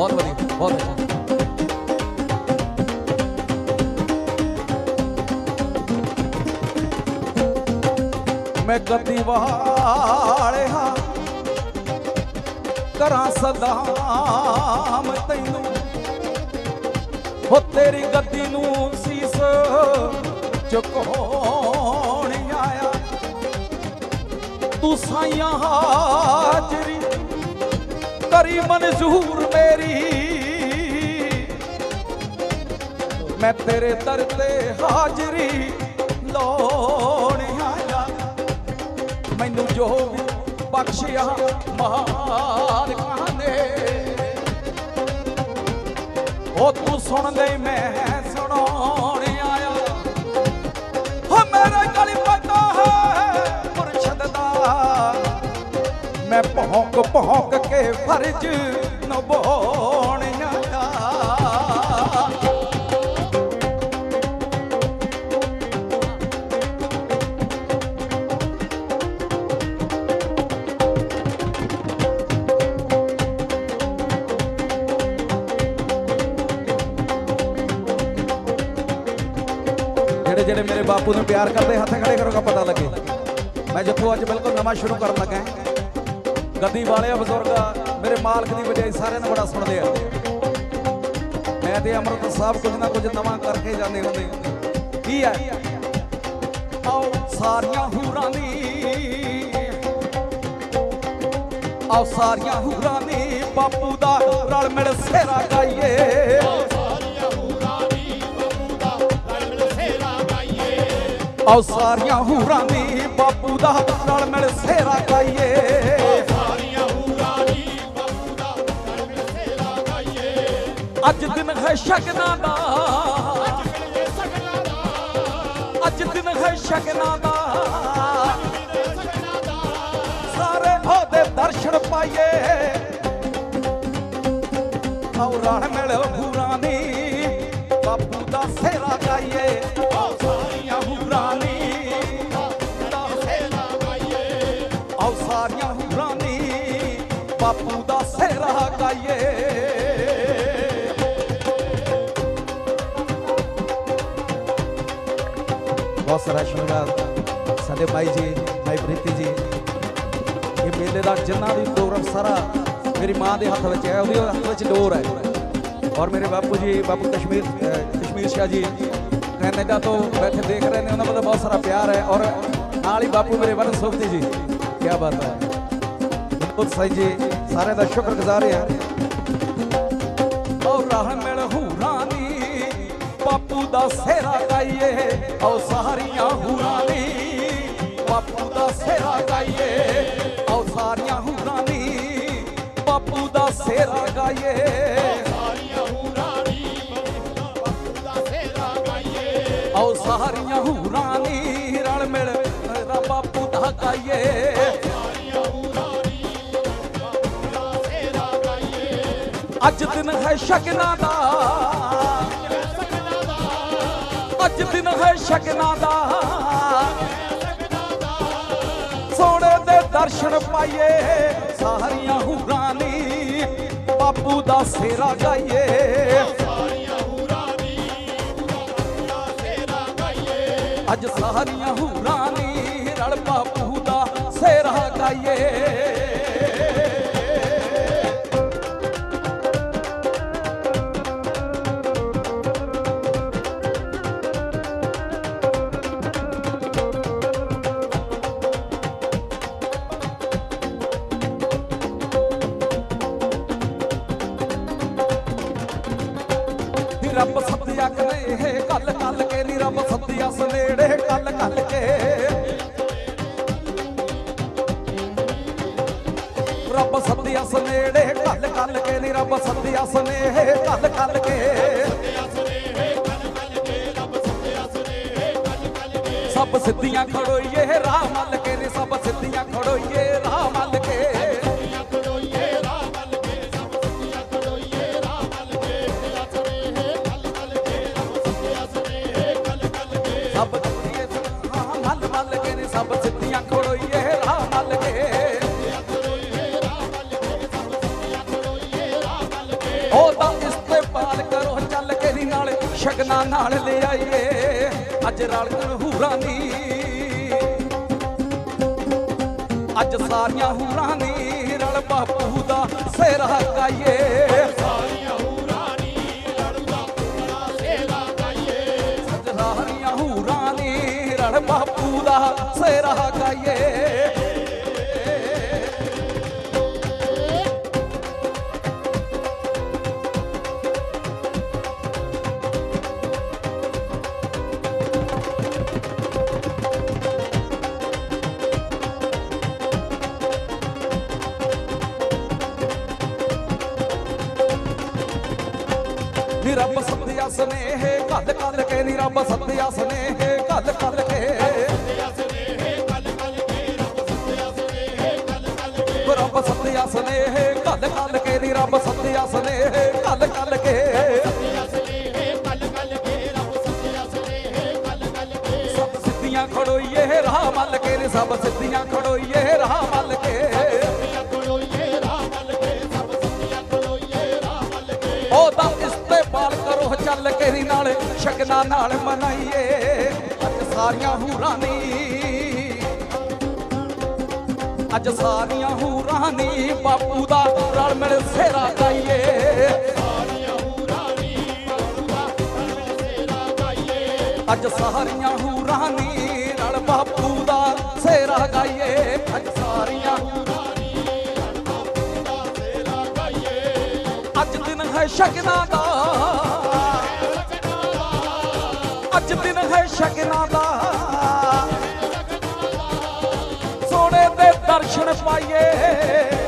ਬਹੁਤ ਵਧੀਆ, ਬਹੁਤ ਅੱਛਾ ਮੈਂ ਕਦੀ ਵਹਾਲਿਆ ਕਰਾਂ ਸਦਾਮ ਤੈਨੂੰ। ਹੋ ਤੇਰੀ ਗੱਦੀ ਨੂੰ ਸੀਸ ਚੁਕਾਉਣ ਆਇਆ। ਤੂੰ ਸਾਈਆਂ ਹਾਜ਼ਰੀ ਕਰੀ ਮਨਜ਼ੂਰ ਮੇਰੀ। ਮੈਂ ਤੇਰੇ ਦਰ ਤੇ ਹਾਜ਼ਰੀ ਲਾਉਣ ਆਇਆ ਮੈਨੂੰ ਜੋ ਵੀ ਬਖਸ਼ਿਆ ਮਾਲਕਾਂ ਨੇ। ਉਹ ਤੂੰ ਸੁਣ ਲੈ ਮੈਂ ਸੁਣਾਉਣ ਆਇਆ ਹੋ ਮੇਰੇ ਗਲੀ ਪਤਾ ਹੈ। ਮੈਂ ਭੌਂਕ ਭੌਂਕ ਕੇ ਫਰਜ਼ ਨਿਭਾਉਣ ਜਿਹੜੇ ਜਿਹੜੇ ਮੇਰੇ ਬਾਪੂ ਨੂੰ ਪਿਆਰ ਕਰਦੇ, ਹੱਥ ਖੜੇ ਕਰੋਗਾ ਪਤਾ ਲੱਗੇ। ਮੈਂ ਜਿੱਥੋਂ ਅੱਜ ਬਿਲਕੁਲ ਨਵਾਂ ਸ਼ੁਰੂ ਕਰਨ ਲੱਗਾ ਗੱਦੀ ਵਾਲਿਆ ਬਜ਼ੁਰਗਾ, ਮੇਰੇ ਮਾਲਕ ਦੀ ਵਜਾਈ ਸਾਰਿਆਂ ਨੂੰ ਬੜਾ ਸੁਣਦੇ ਆ। ਮੈਂ ਤੇ ਅਮਰਤ ਸਾਹਿਬ ਕੁਝ ਨਾ ਕੁਝ ਨਵਾਂ ਕਰਕੇ ਜਾਂਦੇ ਹੁੰਦੇ ਕੀ ਹੈ? ਆਓ ਸਾਰੀਆਂ ਹੂਰਾਂ ਦੀ, ਆਓ ਸਾਰੀਆਂ ਹੂਰਾਂ ਦੀ, ਬਾਪੂ ਦਾ ਰਲ ਮਿਲ ਸੇਰਾ ਗਾਈਏ। ਆਓ ਸਾਰੀਆਂ ਹੂਰਾਂ ਦੀ, ਬਾਪੂ ਦਾ ਰਲ ਮਿਲ ਸੇਰਾ ਗਾਈਏ। ਅੱਜ ਦਿਨ ਹੈ ਸ਼ਗਨਾਂ ਦਾ। ਅੱਜ ਦਿਨ ਹੈ ਸ਼ਗਨਾਂ ਦਾ। ਸਾਰੇ ਉਹਦੇ ਦਰਸ਼ਨ ਪਾਈਏ। ਆਓ ਰਣ ਮਿਲ ਹੂਰਾਂ ਦੀ ਬਾਪੂ ਦਾ ਬਹੁਤ ਸਾਰਾ ਸ਼ੁਕਰਾਨ ਸਾਡੇ ਭਾਈ ਜੀ ਭਾਈ ਪ੍ਰੀਤੀ ਜੀ, ਇਹ ਮੇਲੇ ਦਾ ਜਿੰਨਾ ਵੀ ਪ੍ਰੋਗਰਾਮ ਸਾਰਾ ਮੇਰੀ ਮਾਂ ਦੇ ਹੱਥ ਵਿੱਚ ਹੈ, ਉਹਦੇ ਹੱਥ ਵਿੱਚ ਡੋਰ ਹੈ। ਔਰ ਮੇਰੇ ਬਾਪੂ ਜੀ, ਬਾਪੂ ਕਸ਼ਮੀਰ, ਅਹ, ਕਸ਼ਮੀਰ ਸ਼ਾਹ ਜੀ, ਕੈਨੇਡਾ ਤੋਂ ਬੈਠੇ ਦੇਖ ਰਹੇ ਨੇ, ਉਹਨਾਂ ਦਾ ਬਹੁਤ ਸਾਰਾ ਪਿਆਰ ਹੈ। ਔਰ ਨਾਲ ਹੀ ਬਾਪੂ ਮੇਰੇ ਵਰਨ ਸੁਖਤੀ ਜੀ ਕੀ ਬਾਤ ਹੈ। ਬਹੁਤ ਸਾਈ ਜੀ, ਸਾਰਿਆਂ ਦਾ ਸ਼ੁਕਰਗੁਜ਼ਾਰ ਹਾਂ। ਔਰ ਰਾਹ ਮਿਲ ਹੂਰਾਂ ਦੀ ਬਾਪੂ ਦਾ ਸੇਰਾ ਗਾਈਏ ਔ ਸਾਰੀਆਂ ਹੂਰਾਂ ਦੀ ਬਾਪੂ ਦਾ ਸੇਰਾ ਗਾਈਏ ਔ ਸਾਰੀਆਂ ਹੂਰਾਂ ਦੀ ਬਾਪੂ ਦਾ ਸੇਰਾ ਗਾਈਏ। ਔ ਸਾਰੀਆਂ ਹੂਰਾਂ ਦੀ ਰਲ ਮਿਲ ਮੇਰਾ ਬਾਪੂ ਦਾ ਗਾਈਏ। ਅੱਜ ਦਿਨ ਹੈ ਸ਼ਗਨਾਂ ਦਾ। ਅੱਜ ਦਿਨ ਹੈ ਸ਼ਗਨਾਂ ਦਾ। ਸੋਹਣੇ ਦੇ ਦਰਸ਼ਨ ਪਾਈਏ, ਸਾਰੀਆਂ ਹੂਰਾਂ ਦੀ, ਬਾਪੂ ਦਾ ਸੇਰਾ ਗਾਈਏ। ਅੱਜ ਸਾਰੀਆਂ ਹੂਰਾਂ ਦੀ ਰਲ ਬਾਪੂ ਦਾ ਸੇਰਾ ਗਾਈਏ। ਰੱਬ ਸੱਦਿਆ ਕਰੇ ਇਹ ਕੱਲ ਕੱਲ ਕੇ ਨੀ ਰੱਬ ਸੱਦਿਆ ਸਨੇੜੇ ਕੱਲ ਕੱਲ ਕੇ। ਰੱਬ ਸੱਦਿਆ ਸਨੇੜੇ ਕੱਲ ਕੱਲ ਕੇ ਨੀ ਰੱਬ ਸੱਦਿਆ ਸਨੇੜੇ ਕੱਲ ਕੱਲ ਕੇ। ਸਭ ਸਿੱਧੀਆਂ ਖੜੋਈਏ, ਰਾਹ ਮੱਲ ਕੇ ਨੀ ਸਭ ਸਿੱਧੀਆਂ ਖੜੋਈਏ, ਰਾਹ ਸ਼ਗਨਾਂ ਨਾਲ ਲੈ ਆਈਏ, ਅੱਜ ਰਲ ਹੂਰਾਂ ਦੀ। ਅੱਜ ਸਾਰੀਆਂ ਹੂਰਾਂ ਦੀ ਰਲ ਬਾਪੂ ਦਾ ਸਿਰ ਹਕਾਈਏ ਰੱਬ ਸਤਿਆ ਸਨੇਹ ਕੱਲ ਕੱਲ ਕੇ ਨੀ ਰੱਬ ਸਤਿਆ ਸਨੇਹ ਕੱਲ ਕੱਲ ਕੇ। ਰੱਬ ਸੱਤਿਆ ਸਨੇਹ ਕੱਲ ਕੱਲ ਕੇ ਨੀ ਰੱਬ ਸਤਿਆ ਸਨੇਹ ਕੱਲ ਕੱਲ ਕੇ। ਸਭ ਸਿੱਧੀਆਂ ਖੜੋਈਏ, ਰਾਹ ਮੱਲ ਕੇ ਨੀ ਸਭ ਸਿੱਧੀਆਂ ਖੜੋਈਏ, ਰਾਹ ਸ਼ਗਨਾਂ ਨਾਲ ਮਨਾਈਏ। ਅੱਜ ਸਾਰੀਆਂ ਹੂਰਾਂ ਨੀ। ਅੱਜ ਸਾਰੀਆਂ ਹੂਰਾਂ ਨੀ, ਬਾਪੂ ਦਾ ਰਲ ਮਿਲ ਸੇਰਾ ਗਾਈਏ ਸੇਰਾ ਗਾਈਏ ਅੱਜ ਸਾਰੀਆਂ ਹੂਰਾਂ ਨੀ, ਰਲ ਬਾਪੂ ਦਾ ਸੇਰਾ ਗਾਈਏ। ਅੱਜ ਸਾਰੀਆਂ ਅੱਜ ਦਿਨ ਹੈ ਸ਼ਗਨਾਂ ਦਾ ਦਿਨ ਦਾ ਸੋਹਣੇ ਦੇ ਦਰਸ਼ਨ ਪਾਈਏ।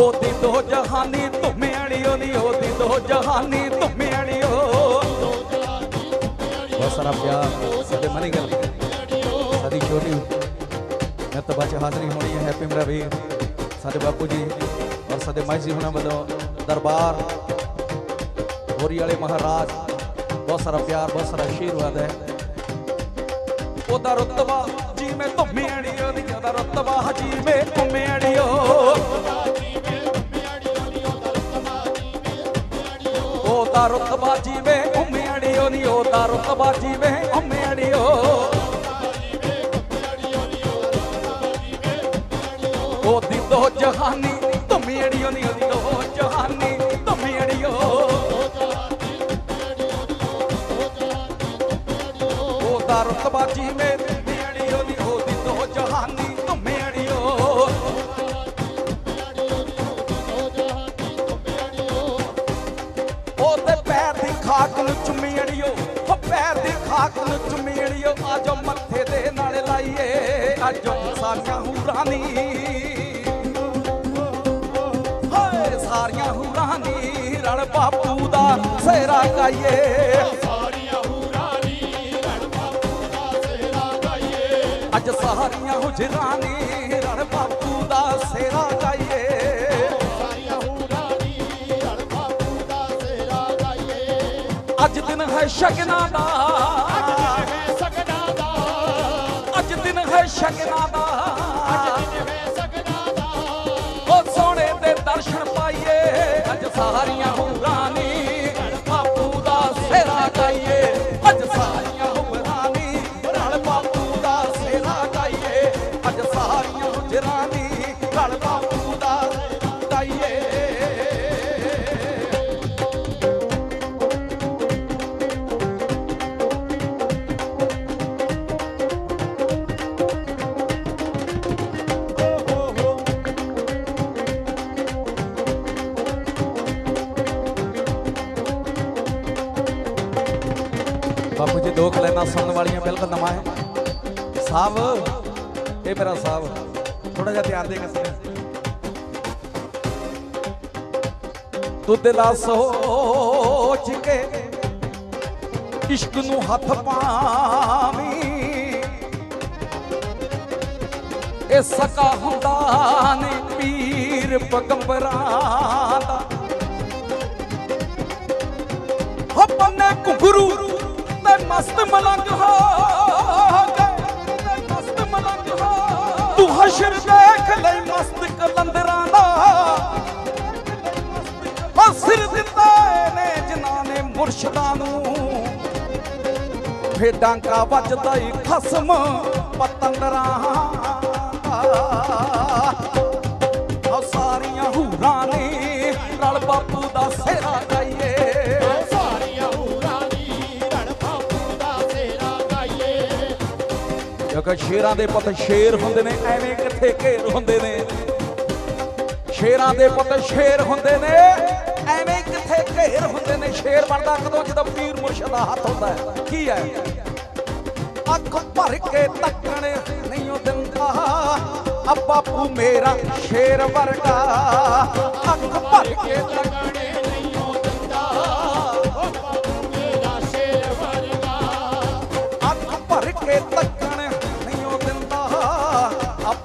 ਉਹਦੀ ਦੋ ਜਹਾਨੀ ਤੁਮੇ ਅੜਿਓ ਨੀ ਉਹਦੀ ਦੋ ਜਹਾਨੀ ਤੁਮੇ ਅੜਿਓ ਬਹੁਤ ਸਾਰਾ ਪਿਆਰ, ਸਾਡੇ ਮਨੀ ਗੱਲ। ਸਾਡੀ ਛੋਟੀ ਨਤ ਬੱਚ ਹਾਜ਼ਰੀ ਹੋਣੀ ਹੈ, ਹੈਪੀ ਮੇਰਾ ਵੀਰ, ਸਾਡੇ ਬਾਪੂ ਜੀ ਔਰ ਸਾਡੇ ਮਾਈ ਜੀ ਹੁਣਾਂ ਵੱਲੋਂ ਦਰਬਾਰ, ਹੋਰੀ ਵਾਲੇ ਮਹਾਰਾਜ, ਬਹੁਤ ਸਾਰਾ ਪਿਆਰ, ਬਹੁਤ ਸਾਰਾ ਆਸ਼ੀਰਵਾਦ ਹੈ। ਉਹਦਾ ਰਤਬਾ ਜੀ ਮੈਂ ਧੁੰਮੇ ਅੜਿਓ ਨੀ ਉਹਦਾ ਰਤਬਾ ਜੀ ਉਹਦਾ ਰਤਬਾ ਜੀ ਮੈਂ ਧੁੰਮੇ ਅੜਿਓ ਨੀ ਉਹਦਾ ਰਤਬਾ ਜੀ ਮੈਂ ਧੁੰਮੇ ਅੜਿਓ। ਉਹਦੀ ਦੋ ਜਹਾਨੀ ਧੁੰਮੇ ਅੜਿਓ ਨੀ ਉਹਦੀ ਦੋ ਜਹਾਨੀ ਧੁੰਮੇ ਖਾਕ ਨੂੰ ਚੁੰਮੀ ਅੜਿਓ ਉਹ ਪੈਰ ਦੀ ਖਾਕ ਨੂੰ ਚੁੰਮੀ ਅੜਿਓ ਆਜੋ ਮੱਥੇ ਦੇ ਨਾਲ ਲਾਈਏ ਆਜੋ ਸਾਰੀਆਂ ਹੂਰਾਂ ਨੀ ਹਾਏ ਸਾਰੀਆਂ ਹੂਰਾਂ ਨੀ ਰਣ ਬਾਪੂ ਦਾ ਸੇਰਾ ਗਾਈਏ। ਸਾਰੀਆਂ ਹੂਰਾਂ ਨੀ ਰਣ ਬਾਪੂ ਦਾ ਸੇਵਾ ਗਾਈਏ। ਅੱਜ ਸਾਰੀਆਂ ਹੁਜਰਾਂ ਨੀ ਰਣ ਬਾਪੂ ਹੈ ਸ਼ਗਨਾਂ ਦਾ। ਅੱਜ ਦਿਨ ਹੈ ਸ਼ਗਨਾਂ ਦਾ। ਬਾਪੂ ਜੀ ਦੋ ਕਲੈਨਾ ਸੁਣਨ ਵਾਲੀਆਂ ਬਿਲਕੁਲ ਨਵਾਂ ਹੈ। ਸਾਹਿਬ ਇਹ ਮੇਰਾ ਸਾਹਿਬ ਥੋੜਾ ਜਿਹਾ ਧਿਆਨ ਦੇ ਕੇ ਸੁਣਿਓ। ਤੂੰ ਦਿਲਾ ਸੋਚ ਕੇ ਇਸ਼ਕ ਨੂੰ ਹੱਥ ਪਾਵੀਂ। ਇਹ ਸਕਾ ਹੁੰਦਾ ਨੇ ਪੀਰ ਪਗੰਬਰਾਂ ਦਾ। ਹੋ ਬੰਨੇ ਘੁੰਗਰੂ ਤੇ ਮਸਤ ਮਲੰਗ ਹੋ ਗਏ ਤੇ ਮਸਤ ਮਲੰਗ ਹੋ ਤੂੰ ਹਸ਼ਰ ਦੇਖ ਲੈ ਮਸਤ ਕਲੰਦਰਾਂ ਦਾ ਹੋ ਨੇ ਜਿਨ੍ਹਾਂ ਨੇ ਮੁਰਸ਼ਿਦਾਂ ਨੂੰ ਫੇਡਾਂ ਕਾ ਵੱਜਦਾ ਹੀ ਖਸਮ ਪਤੰਦਰਾਂ ਆ ਕਿਉਂਕਿ ਸ਼ੇਰਾਂ ਦੇ ਪੁੱਤ ਸ਼ੇਰ ਹੁੰਦੇ ਨੇ, ਐਵੇਂ ਕਿੱਥੇ ਘੇਰ ਹੁੰਦੇ ਨੇ? ਸ਼ੇਰਾਂ ਦੇ ਪੁੱਤ ਸ਼ੇਰ ਹੁੰਦੇ ਨੇ, ਐਵੇਂ ਕਿੱਥੇ ਘੇਰ ਹੁੰਦੇ ਨੇ? ਸ਼ੇਰ ਬਣਦਾ ਕਦੋਂ ਜਦੋਂ ਪੀਰ ਮੁਰਸ਼ਿਦ ਦਾ ਹੱਥ ਹੁੰਦਾ ਹੈ। ਕੀ ਹੈ? ਅੱਖ ਭਰ ਕੇ ਤੱਕਣ ਨਹੀਂ ਉਹ ਦਿੰਦਾ। ਆ ਬਾਪੂ ਮੇਰਾ ਸ਼ੇਰ ਵਰਗਾ, ਅੱਖ ਭਰ ਕੇ ਤੱਕਣ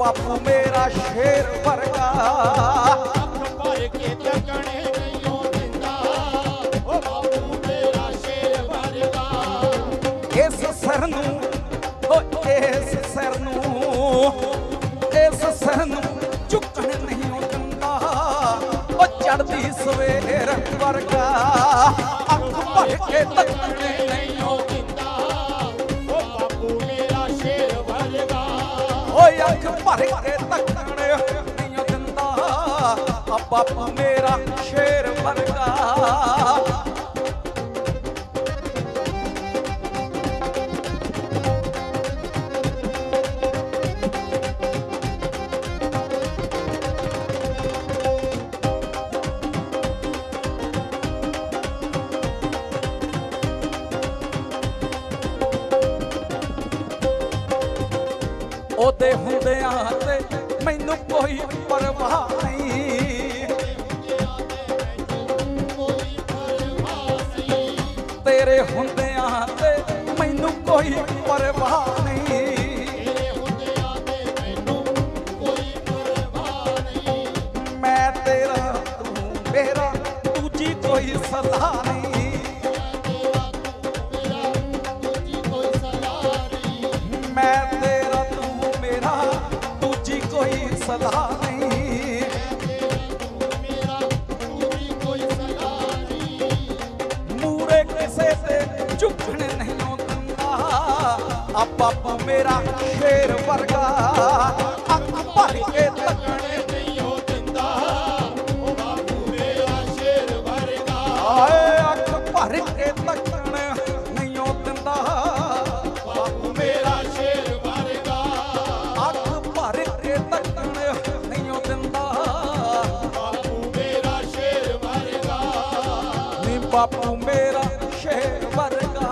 ਬਾਪੂ ਮੇਰਾ ਸ਼ੇਰ ਵਰਗਾ। ਅੱਖ ਭਰ ਕੇ ਤੱਕਣੇ ਨਹੀਂ ਦਿੰਦਾ ਓ ਬਾਪੂ ਮੇਰਾ ਸ਼ੇਰ ਵਰਗਾ ਇਸ ਸਿਰ ਨੂੰ ਓ ਇਸ ਸਰ ਨੂੰ, ਇਸ ਸਰ ਨੂੰ ਚੁੱਕਣ ਨਹੀਂ ਦਿੰਦਾ। ਓ ਚੜਦੀ ਸਵੇਰ ਵਰਗਾ, ਅੱਖ ਭਰ ਕੇ ਤੱਕਣ ਨਹੀਂ ਅੱਖ ਭਰ ਕੇ ਤੱਕਣ। ਨਹੀਂ ਉਹ ਦਿੰਦਾ। ਆ ਬਾਪੂ ਮੇਰਾ ਸ਼ੇਰ ਵਰਗਾ। ਹੁੰਦਿਆਂ ਤੇ ਮੈਨੂੰ ਕੋਈ ਪਰਵਾਹ ਨਹੀਂ ਤੇ ਮੈਨੂੰ ਕੋਈ ਪਰਵਾਹ ਨਹੀਂ। ਮੈਂ ਤੇਰਾ ਤੂੰ ਮੇਰਾ, ਦੂਜੀ ਕੋਈ ਸਲਾਹ ਨਹੀਂ। ਕਿਸੇ ਤੇ ਝੁਕਣ ਨਹੀਂ ਦਿੰਦਾ ਆ ਬਾਪੂ ਮੇਰਾ ਸ਼ੇਰ ਵਰਗਾ। ਅੱਖ ਭਰ ਕੇ ਤੱਕਣੇ ਨਹੀਂ ਦਿੰਦਾ ਉਹ ਬਾਪੂ ਮੇਰਾ ਸ਼ੇਰ ਵਰਗਾ ਆਏ ਅੱਖ ਭਰ ਕੇ ਤੱਕਣ ਨਹੀਂ ਉਹ ਦਿੰਦਾ ਬਾਪੂ ਮੇਰਾ ਸ਼ੇਰ ਵਰਗਾ। ਅੱਖ ਭਰ ਕੇ ਤੱਕਣ ਨਹੀਂ ਉਹ ਦਿੰਦਾ ਬਾਪੂ ਮੇਰਾ ਸ਼ੇਰ ਵਰਗਾ। ਨੀ ਬਾਪੂ ਮੇਰਾ ਸ਼ੇਰ ਵਰਗਾ।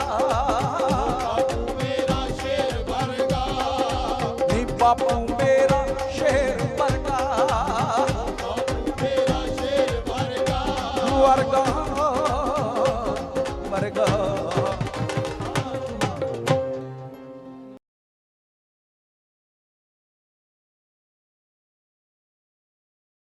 ਮੇਰਾ ਸ਼ੇਰ ਵਰਗਾ। ਨੀ ਬਾਪੂ